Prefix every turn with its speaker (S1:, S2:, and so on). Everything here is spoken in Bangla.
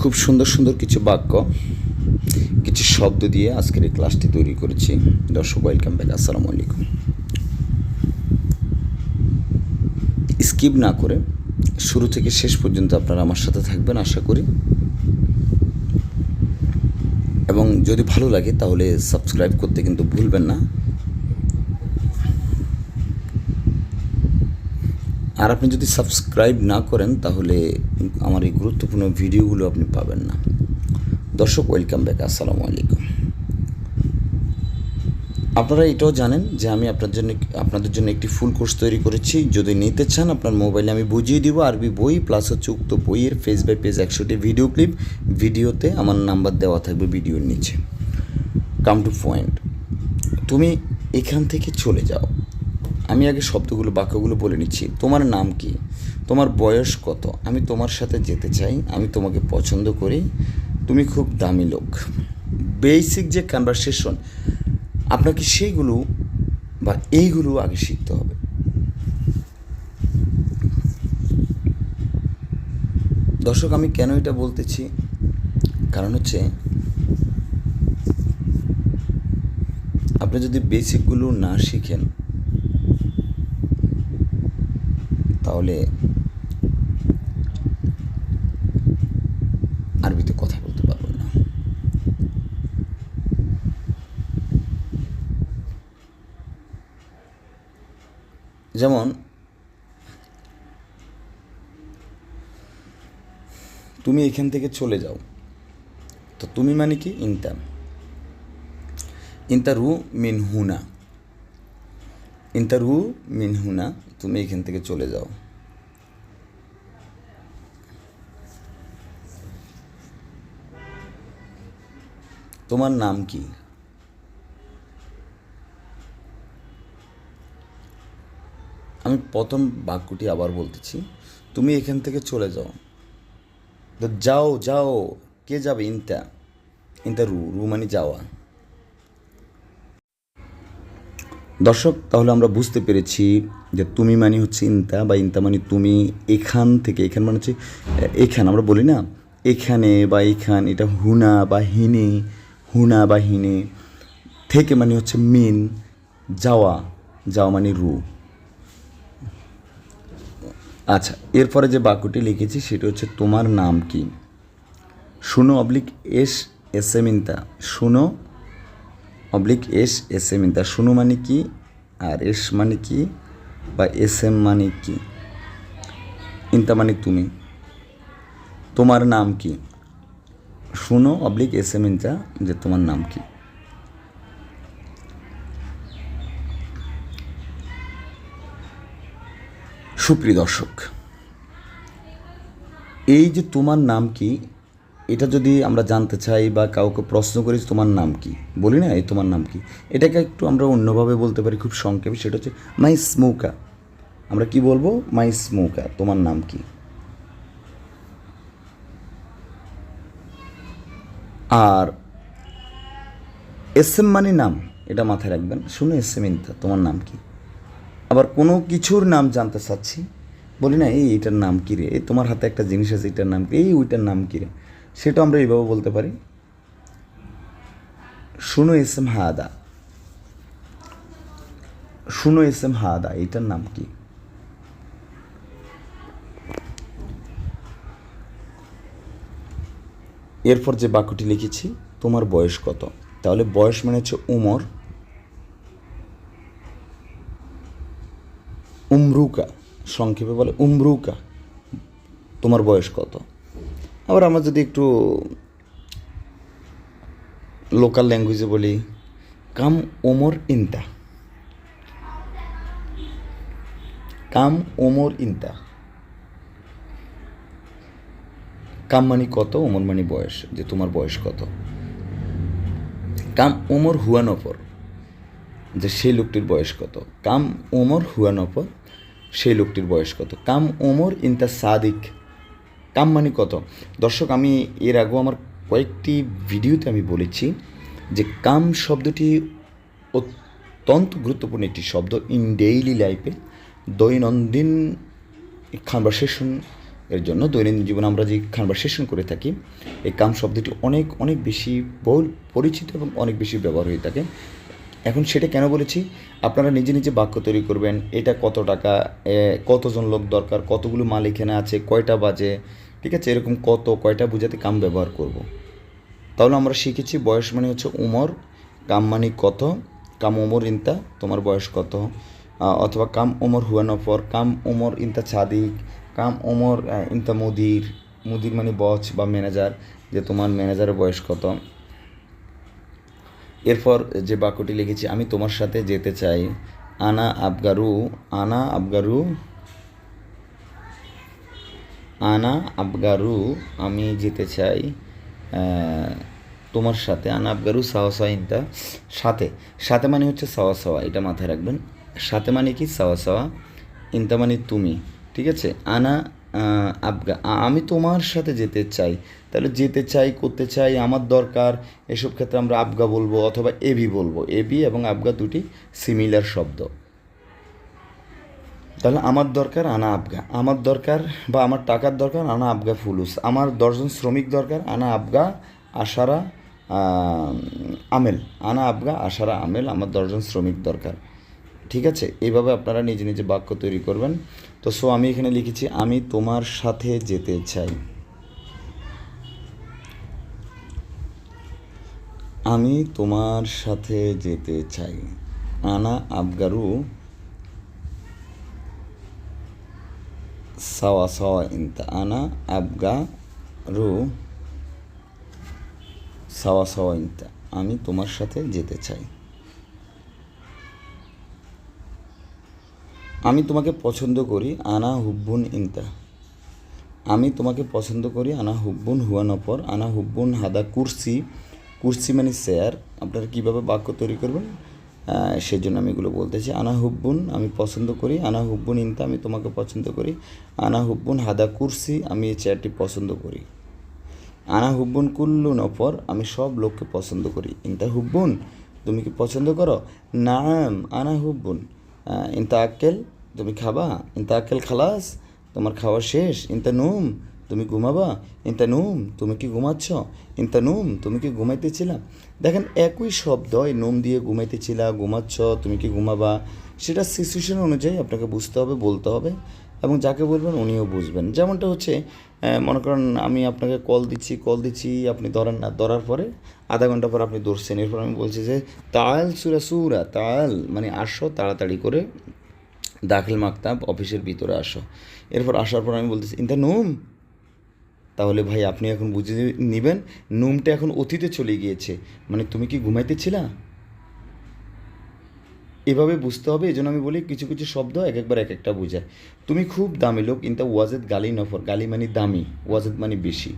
S1: খুব সুন্দর সুন্দর কিছু বাক্য, কিছু শব্দ দিয়ে আজকের এই ক্লাসটি তৈরি করেছি। দর্শক ওয়েলকাম ব্যাক আসসালামু আলাইকুম। স্কিপ না করে শুরু থেকে শেষ পর্যন্ত আপনারা আমার সাথে থাকবেন, আশা করি। এবং যদি ভালো লাগে তাহলে সাবস্ক্রাইব করতে কিন্তু ভুলবেন না। আর আপনি যদি সাবস্ক্রাইব না করেন, তাহলে আমার এই গুরুত্বপূর্ণ ভিডিওগুলো আপনি পাবেন না। দর্শক ওয়েলকাম ব্যাক আসসালামু আলাইকুম। আপনারা এটাও জানেন যে আমি আপনার জন্য আপনাদের জন্য একটি ফুল কোর্স তৈরি করেছি। যদি নিতে চান, আপনার মোবাইলে আমি বুঝিয়ে দিব আরবি বই প্লাস হচ্ছে উক্ত বইয়ের ফেস বাই পেজ একশোটি ভিডিও ক্লিপ ভিডিওতে আমার নাম্বার দেওয়া থাকবে ভিডিওর নিচে। কাম টু পয়েন্ট তুমি এখান থেকে চলে যাও। আমি আগে শব্দগুলো, বাক্যগুলো বলে নিচ্ছি। তোমার নাম কি? তোমার বয়স কত? আমি তোমার সাথে যেতে চাই, আমি তোমাকে পছন্দ করি। তুমি খুব দামি লোক। বেসিক যে কনভারসেশন আপনাকে সেইগুলো বা এইগুলো আগে শিখতে হবে? দর্শক, আমি কেন এটা বলতেছি? কারণ হচ্ছে, আপনি যদি বেসিকগুলো না শিখেন তাহলে আরবিতে কথা বলতে পারবেন না। যেমন, তুমি এখান থেকে চলে যাও। তো তুমি মানে কি? ইনতা ইনতা রু মিন হুনা ইনতা রু মিন হুনা তুমি এখান থেকে চলে যাও। তোমার নাম কি? আমি প্রথম বাক্যটি আবার বলতেছি। তুমি এখান থেকে চলে যাও। তো যাও যাও। কে যাবে? ইনতা। ইনতা রু রু মানে যাওয়া। দর্শক, তাহলে আমরা বুঝতে পেরেছি যে তুমি মানে হচ্ছে ইনতা বা ইনতা মানে তুমি এখান থেকে, এখান মানে হচ্ছে, এখান, আমরা বলি না, এখানে বা এখান, এটা হুনা বা হিনে। হুনা বা হিনে থেকে মানে হচ্ছে মিন, যাওয়া যাওয়া মানে রু। আচ্ছা এরপরে যে বাক্যটি লিখেছি সেটা হচ্ছে, তোমার নাম কি? শুনো অবলিক এস এস এম ইনতা শুনো অবলিক এস এস এম ইনতা শুনো মানে কি? আর এস মানে কি? বা এস এম মানে কি? ইনতা মানে তুমি। তোমার নাম কি? শুনো অবলিক এস এম ইনতা যে তোমার নাম কি? সুপ্রিয় দর্শক, এই যে তোমার নাম কি, এটা যদি আমরা জানতে চাই বা কাউকে প্রশ্ন করি তোমার নাম কি, বলি না এই তোমার নাম কি, এটাকে একটু আমরা অন্যভাবে বলতে পারি খুব সংক্ষেপে, সেটা হচ্ছে মাই স্মোকা। আমরা কি বলব? মাই স্মোকা, তোমার নাম কি? আর এস এম মানে নাম, এটা মাথায় রাখবেন। শুনে এস এম ইনতা তোমার নাম কি? আবার কোনো কিছুর নাম জানতে চাচ্ছি, বলি না, এই এটার নাম কী রে? এই তোমার হাতে একটা জিনিস আছে, এটার নাম কি? এই ওইটার নাম কী রে? সেটা আমরা এইভাবে বলতে পারি। শুনো এস এম হাদা শুনো এস এম হাদা এটার নাম কি? এরপর যে বাক্যটি লিখেছি, তোমার বয়স কত? তাহলে বয়স মানে হচ্ছে উমর। উমরুকা, সংক্ষেপে বলে উমরুকা, তোমার বয়স কত? আবার আমরা যদি একটু লোকাল ল্যাঙ্গুয়েজে বলি, কাম ওমর ইনতা। কাম ওমর ইনতা। কাম মানে কত, ওমর মানে বয়স, যে তোমার বয়স কত? কাম ওমর হুয়ানপর যে সেই লোকটির বয়স কত? কাম ওমর হুয়ানপর সেই লোকটির বয়স কত? কাম ওমর ইন ইনতা সাদিক, কাম মানে কত? দর্শক, আমি এর আগেও আমার কয়েকটি ভিডিওতে আমি বলেছি যে কাম শব্দটি অত্যন্ত গুরুত্বপূর্ণ একটি শব্দ ইন ডেইলি লাইফে দৈনন্দিন কনভারসেশন এর জন্য দৈনন্দিন জীবনে আমরা যে কনভারসেশন করে থাকি, এই কাম শব্দটি অনেক অনেক বেশি বহুল পরিচিত এবং অনেক বেশি ব্যবহার হয়ে থাকে। এখন সেটা কেন বলেছি? আপনারা নিজে নিজে বাক্য তৈরি করবেন, এটা কত টাকা কতজন লোক দরকার, কতগুলো মাল এখানে আছে, কয়টা বাজে, ঠিক আছে? এরকম কত, কয়টা বোঝাতে কাম ব্যবহার করব। তাহলে আমরা শিখেছি বয়স মানে হচ্ছে উমর, কাম মানে কত, কাম ওমর ইনতা, তোমার বয়স কত অথবা কাম ওমর হুয়া নফর, কাম ওমর ইনতা ছাদিক কাম ওমর ইনতা মুদির মুদির মানে বচ বা ম্যানেজার, যে তোমার ম্যানেজারের বয়স কত। এরপর যে বাক্যটি লিখেছি, আমি তোমার সাথে যেতে চাই। আনা আবগারু আনা আবগারু আনা আবগারু, আমি যেতে চাই তোমার সাথে। আনা আবগারু সাওয়া ইনতা সাথে। সাথে মানে হচ্ছে সাওয়া সাওয়া, এটা মাথায় রাখবেন। সাথে মানে কি? সাওয়া সাওয়া। ইনতা মানে তুমি। ঠিক আছে? আনা আবগা আমি তোমার সাথে যেতে চাই। তাহলে যেতে চাই, করতে চাই, আমার দরকার, এসব ক্ষেত্রে আমরা আবগা বলব অথবা এবি বলব। এবি এবং আবগা দুটি সিমিলার শব্দ। তাহলে আমার দরকার, আনা, আবগা। আমার দরকার বা আমার টাকার দরকার, আনা, আবগা, ফুলুস। আমার দশজন শ্রমিক দরকার, আনা, আবগা, আশারা আমেল। আনা, আবগা, আশারা, আমেল আমার দশজন শ্রমিক দরকার। ঠিক আছে? এইভাবে আপনারা নিজে নিজে বাক্য তৈরি করবেন। তো সো আমি এখানে লিখেছি, আমি তোমার সাথে যেতে চাই। আমি তোমার সাথে যেতে চাই। আনা আবগারু সাওয়া সাওয়া ইনতা। আনা আবগারু সাওয়া সাওয়া ইনতা। আমি তোমার সাথে যেতে চাই। আমি তোমাকে পছন্দ করি আনা হুব্বুন ইনতা। আমি তোমাকে পছন্দ করি আনা হুব্বুন হুয়া নফর, আনা হুব্বুন হাদা কুরসি। কুরসি মানে চেয়ার আপনারা কীভাবে বাক্য তৈরি করবেন? সেই জন্য আমি এগুলো বলতেছি। আনা হুব্বুন আমি পছন্দ করি, আনা হুব্বুন ইনতা আমি তোমাকে পছন্দ করি। আনা হুব্বুন হাদা কুরসি আমি এই চেয়ারটি পছন্দ করি। আনা হুব্বুন কুল্লু নফর আমি সব লোককে পছন্দ করি। ইনতা হুব্বুন, তুমি কি পছন্দ করো? নাম, আনা হুব্বুন। ইনতা আক্কেল তুমি খাবা? ইনতা আক্কেল খালাস, তোমার খাওয়া শেষ। ইনতা নুম তুমি ঘুমাবা? ইনতা নুম তুমি কি ঘুমাচ্ছ? ইনতা নুম তুমি কি ঘুমাইতেছিলা? দেখেন, একই শব্দ এই নুম দিয়ে ঘুমাইতেছিলা, ঘুমাচ্ছ, তুমি কি ঘুমাবা? সেটা সিচুয়েশন অনুযায়ী আপনাকে বুঝতে হবে, বলতে হবে। এবং যাকে বলবেন উনিও বুঝবেন। যেমনটা হচ্ছে মনে করেন আমি আপনাকে কল দিচ্ছি কল দিচ্ছি, আপনি ধরেন না, ধরার পরে আধা ঘণ্টা পর আপনি ধরছেন। এরপর আমি বলছি যে, তাল সুরা সুরা, তাল। মানে আসো তাড়াতাড়ি করে দাখিল মাকতাব, অফিসের ভিতরে আসো। এরপর আসার পর আমি বলতেছি ইন্তা নুম। তাহলে ভাই আপনি এখন বুঝে নেবেন, নুমটা এখন অতীতে চলে গিয়েছে। মানে তুমি কি ঘুমাইতেছিলা এভাবে বুঝতে হবে এই জন্য আমি বলি কিছু কিছু শব্দ এক একবার এক একটা বোঝায়। তুমি খুব দামি লোক কিন্তু ওয়াজেদ গালি নফর গালি মানে দামি ওয়াজেদ মানে বেশি।